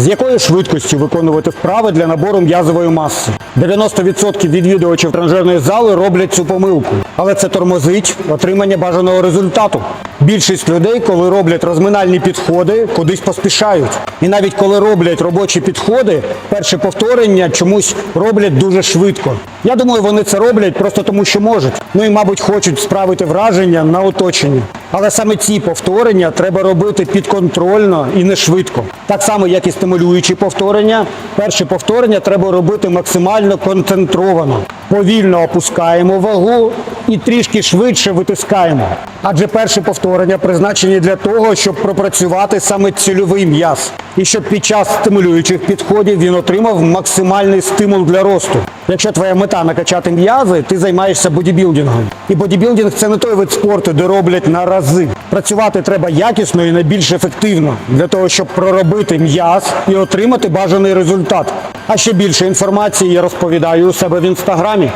З якою швидкістю виконувати вправи для набору м'язової маси? 90% відвідувачів тренажерної зали роблять цю помилку, але це тормозить отримання бажаного результату. Більшість людей, коли роблять розминальні підходи, кудись поспішають. І навіть коли роблять робочі підходи, перше повторення чомусь роблять дуже швидко. Я думаю, вони це роблять просто тому, що можуть. Ну і, мабуть, хочуть справити враження на оточення. Але саме ці повторення треба робити підконтрольно і не швидко. Так само, як і стимулюючі повторення. Перше повторення треба робити максимально концентровано. Повільно опускаємо вагу і трішки швидше витискаємо. Адже перше повторення призначені для того, щоб пропрацювати саме цільовий м'яз. І щоб під час стимулюючих підходів він отримав максимальний стимул для росту. Якщо твоя мета накачати м'язи, ти займаєшся бодібілдингом. І бодібілдинг це не той вид спорту, де роблять на рази. Працювати треба якісно і найбільш ефективно для того, щоб проробити м'яз і отримати бажаний результат. А ще більше інформації я розповідаю у себе в інстаграмі.